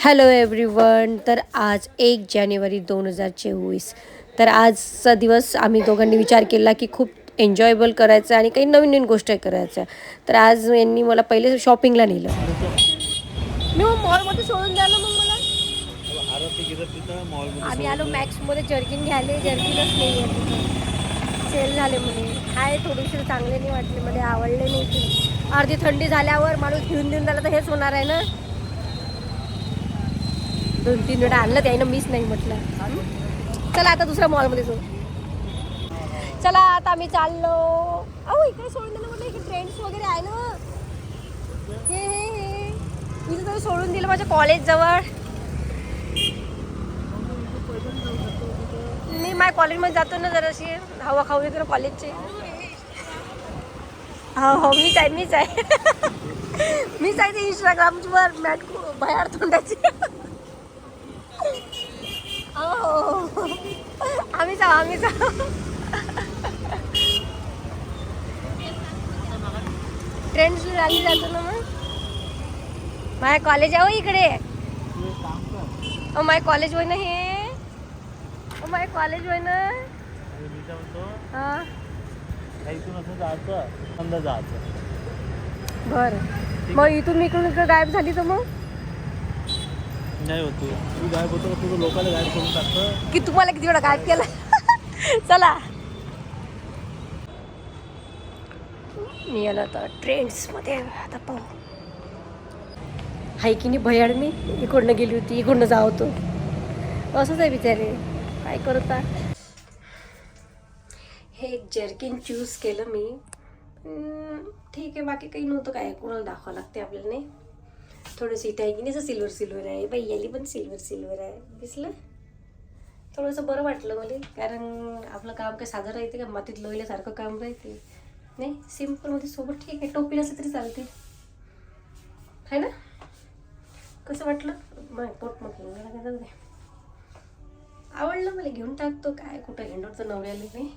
Hello everyone तर आज एक जानेवारी दोन हजार चोवीस. तर आजचा दिवस आम्ही दोघांनी विचार केला की खूप एन्जॉयबल करायचं आणि काही नवीन नवीन गोष्टी करायच्या तर आज यांनी मला पहिले शॉपिंगला नेलं. मी मॉलमध्ये सोडून द्यायला मग मला? आम्ही आलो मॅक्समध्ये जर्किन घ्यायला. जर्किनच नाही आहे सेल झाले म्हणे. आहे थोडेसे चांगले नाही वाटले. मध्ये आवडले नाही ते. अर्धी थंडी झाल्यावर माणूस घेऊन देऊन त्याला तर हेच होणार आहे ना? दोन तीन वेळा आणलं त्यानं मीच नाही म्हटलं. चला आता दुसऱ्या मॉलमध्ये जाऊ. चला आता आम्ही चाललो. अहो इकडे सोडून दिलं म्हटलं इकडे ट्रेंड्स वगैरे आहे ना. हे हे हे. इथं तरी सोडून दिलं माझ्या कॉलेजजवळ मी माझ्या कॉलेजमध्ये जातो ना जराशी. हवा खाऊ येतो ना कॉलेजचे हो हो मीच आहे मीच आहे. मीच आहे ते इंस्टाग्रामवर मॅट भयार तोंडाची. हो आम्ही जाऊ आम्ही जाऊ. फ्रेंड्स आम्ही जातो ना मग? माझ्या कॉलेज आहे हो इकडे. माझ्या कॉलेज होय ना हे. माझ्या कॉलेज होय ना बरं. मग इथून मी इकडून इकडे गायब झाली तर मग? नाही होतो. तू गायब होतो तुझं लोकांना गायब करून टाकतं. की तुम्हाला किती वेळा गायब केला? चला. मी आलो आता ट्रेंड्समध्ये. आता पाहू. हाय की नाही भयाड मी? इकडनं गेली होती इकडनं जा होतो. असंच आहे बिचारे. काय करता हे एक जर्किन चूज केलं मी. ठीक आहे बाकी काही नव्हतं काय. कोणाला दाखवावं लागते आपल्याला नाही? थोडंसं इथं आहे. की नाही सिल्वर सिल्वर आहे. बाई याली पण सिल्वर सिल्वर आहे. दिसलं? थोडंसं बरं वाटलं मला. कारण आपलं काम काय साधं राहते का? मातीत लोहिल्यासारखं काम राहते. नाही सिम्पलमध्ये सोबत ठीक आहे. टोपी असं तरी चालते. है ना? कसं वाटलं? मग पोट मग घेऊन आवडलं मला. घेऊन टाकतो. काय कुठं? हिंडवतं नवऱ्याला नाही.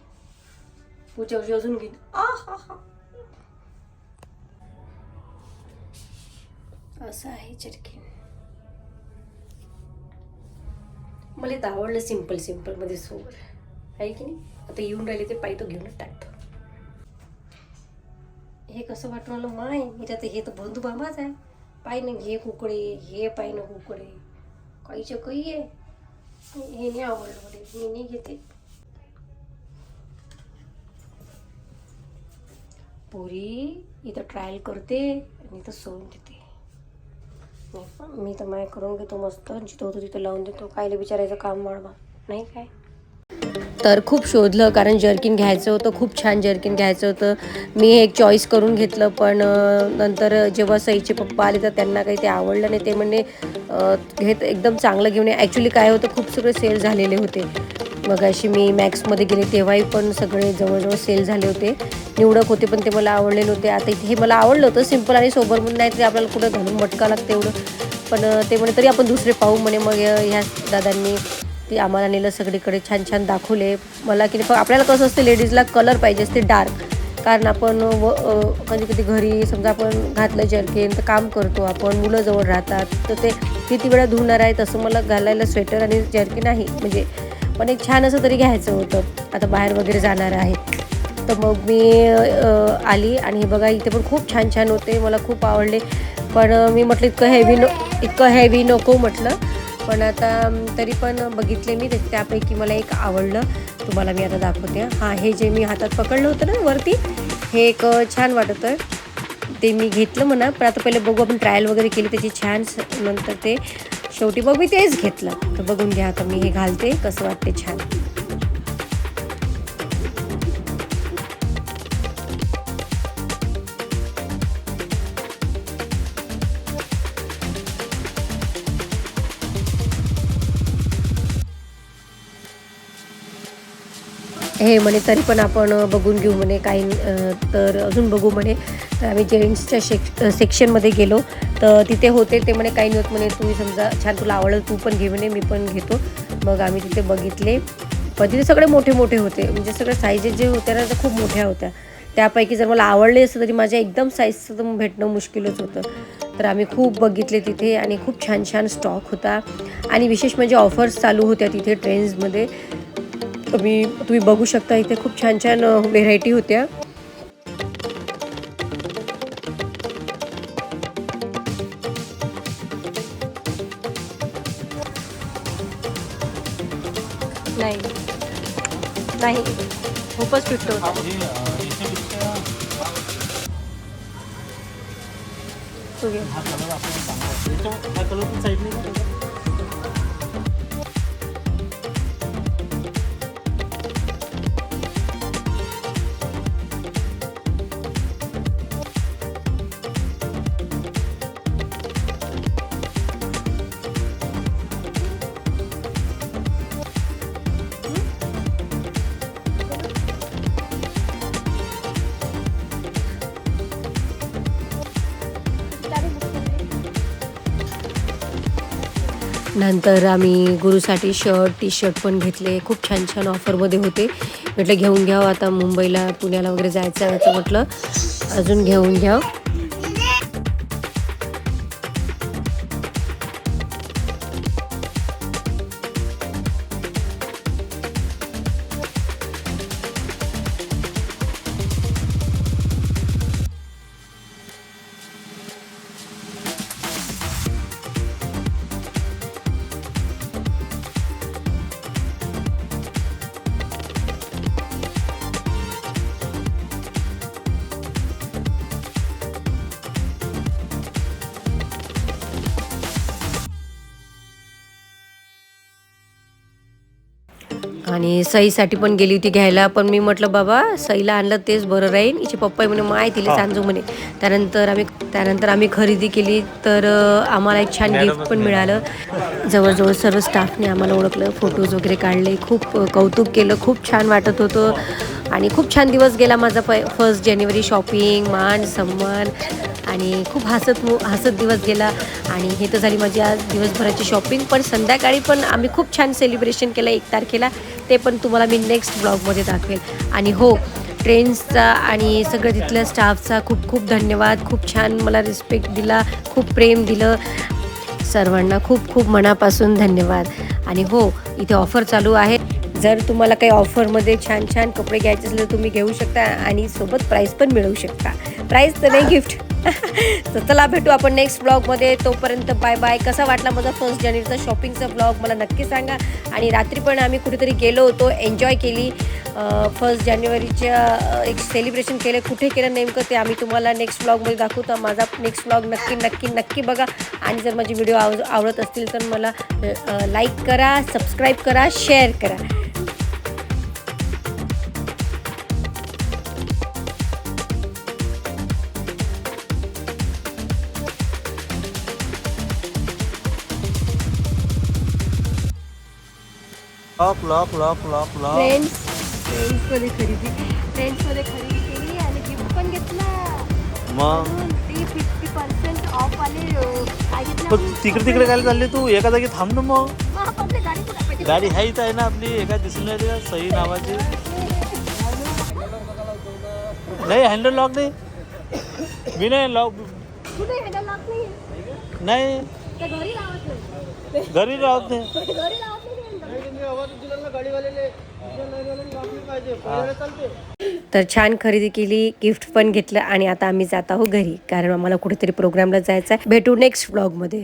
पुढच्या वर्षी अजून घेईन. आ हा हा असं आहे जर्किन मला तर आवडलं सिंपल सिम्पलमध्ये सोर आहे की नाही? आता येऊन राहिले ते पाय तो घेऊनच टाकतो हे कसं वाटून आलं माय? आता हे तर बंधू बाबाच आहे. पाय ना घे कुकडे हे पाय ना कुकडे. काहीच्या काही आहे. हे नाही आवडलं मला. मी नाही घेते. पुरी इथं ट्रायल करते आणि इथं सोडून देते. मी तर माय करून घेतो मस्त. जिथं होतो तिथं लावून देतो. कायले विचारायचं काम वाढवा. नाही काय? तर खूप शोधलं कारण जर्किन घ्यायचं होतं. खूप छान जर्किन घ्यायचं होतं. मी एक चॉईस करून घेतलं पण नंतर जेव्हा सईचे पप्पा आले तर त्यांना काही ते आवडलं नाही. ते म्हणणे घेत एकदम चांगलं घेऊन ॲक्च्युली काय होतं खूप सगळे सेल झालेले होते. मग अशी मी मॅक्समध्ये गेले तेव्हाही पण सगळे जवळजवळ सेल झाले होते. निवडक होते पण ते मला आवडले नव्हते आता इथे हे मला आवडलं होतं सिंपल आणि सोबर म्हणून नाही तरी आपल्याला कुठं घालून मटका लागतं एवढं. पण ते म्हणे तरी आपण दुसरे पाहू. म्हणे मग ह्या दादांनी ते आम्हाला नेलं सगळीकडे छान छान दाखवले. मला की नाही, पण आपल्याला कसं असते लेडीजला कलर पाहिजे असते डार्क कारण आपण व कधी कधी घरी समजा आपण घातलं जर्केन तर काम करतो आपण मुलं जवळ राहतात तर ते किती वेळा धुणार आहे तसं मला घालायला स्वेटर आणि जर्किन नाही म्हणजे पण एक छान असं तरी घ्यायचं होतं. आता बाहेर वगैरे जाणार आहे. तर मग मी आली आणि हे बघा इथे पण खूप छान छान होते. मला खूप आवडले. पण मी म्हटलं इतकं हेवी नो इतकं हेवी नको म्हटलं. पण आता तरी पण बघितले मी. त्यापैकी मला एक आवडलं. तुम्हाला मी आता दाखवते. हां हे जे मी हातात पकडलं होतं ना वरती हे एक छान वाटत. आहे ते मी घेतलं म्हणा. पण आता पहिले बघू आपण ट्रायल वगैरे केली त्याची छान स- नंतर ते. शेवटी बघ मी तेच घेतलं. तर बघून घ्या आता मी हे घालते कसं वाटते छान. हे म्हणे तरी पण आपण बघून घेऊ म्हणे काही अं, तर अजून बघू म्हणे. तर आम्ही जेंट्सच्या शेक सेक्शनमध्ये गेलो तर तिथे होते ते म्हणे काही नव्हतं म्हणे तू समजा छान तुला आवडलं तू पण घे म्हणे मी पण घेतो. मग आम्ही तिथे बघितले. पण तिथे सगळे मोठे मोठे होते. म्हणजे सगळे साईजेस जे होत्या ना त्या खूप मोठ्या होत्या. त्यापैकी जर मला आवडले असतं तरी माझ्या एकदम साईजचं तर भेटणं मुश्किलच होतं. तर आम्ही खूप बघितले तिथे आणि खूप छान छान स्टॉक होता. आणि विशेष म्हणजे ऑफर्स चालू होत्या तिथे ट्रेन्समध्ये तुम्ही तुम्ही बघू शकता इथे खूप छान छान व्हेरायटी होत्या. नाही. खूपच फिट होता. नंतर आम्ही गुरुसाठी शर्ट टी शर्ट पण घेतले. खूप छान छान ऑफरमध्ये होते. म्हटलं घेऊन घ्यावं आता मुंबईला पुण्याला वगैरे जायचं आहे तर म्हटलं. अजून घेऊन घ्या आणि सईसाठी पण गेली होती घ्यायला पण मी म्हटलं बाबा सईला आणलं तेच बरं राहील. हिचे पप्पा म्हणे माय तिला सांजू म्हणे. त्यानंतर आम्ही त्यानंतर आम्ही खरेदी केली तर आम्हाला एक छान गिफ्ट पण मिळालं. जवळजवळ सर्व स्टाफने आम्हाला ओळखलं फोटोज वगैरे काढले. खूप कौतुक केलं खूप छान वाटत होतं. आणि खूप छान दिवस गेला माझा प फर्स्ट जानेवारी शॉपिंग मान सन्मान. आणि खूप हसत मु हसत दिवस गेला. आणि हे तर झाली माझी आज दिवसभराची शॉपिंग पण संध्याकाळी पण आम्ही खूप छान सेलिब्रेशन केलं एक तारखेला. ते पण तुम्हाला मी नेक्स्ट ब्लॉगमध्ये दाखवेल. आणि हो ट्रेन्सचा आणि सगळं तिथल्या स्टाफचा खूप खूप धन्यवाद. खूप छान मला रिस्पेक्ट दिला खूप प्रेम दिलं. सर्वांना खूप खूप मनापासून धन्यवाद. आणि हो इथे ऑफर चालू आहे. जर तुम्हाला काही ऑफरमध्ये छान छान कपडे घ्यायचे असले तर तुम्ही घेऊ शकता आणि सोबत प्राईस पण मिळवू शकता. प्राईस तर नाही गिफ्ट तर चला भेटू आपण नेक्स्ट ब्लॉगमध्ये तोपर्यंत बाय बाय कसा वाटला माझा फर्स्ट जानेवारीचा शॉपिंगचा ब्लॉग मला नक्की सांगा. आणि रात्री पण आम्ही कुठेतरी गेलो होतो एन्जॉय केली. फर्स्ट जानेवारीच्या एक सेलिब्रेशन केलं. कुठे केलं नेमकं ते आम्ही तुम्हाला नेक्स्ट ब्लॉगमध्ये दाखवू. तर माझा नेक्स्ट ब्लॉग नक्की नक्की नक्की बघा. आणि जर माझे व्हिडिओ आव आवडत असतील तर मला लाईक करा सबस्क्राईब करा शेअर करा. Lock lock lock lock lock friends फ्रेंड्समध्ये खरेदी फ्रेंड्समध्ये खरेदी केली आणि गिफ्ट पण घेतला मग म्हणून ती फिफ्टी पर्सेंट ऑफ़ आले काय घेतलं पण तिकडे तिकडे काय चालले तू। एका जागी थांब ना मग गाडी ह्याच आहे ना आपली एका दिसून का सई नावाची नाही हँडल लॉक नाही मी नाही। लॉक. नाही घरी राहत नाही तर छान खरेदी केली गिफ्ट पण घेतलं आणि आता आम्ही जात आहोत घरी कारण आम्हाला कुठेतरी प्रोग्रामला जायचं आहे भेटू नेक्स्ट ब्लॉगमध्ये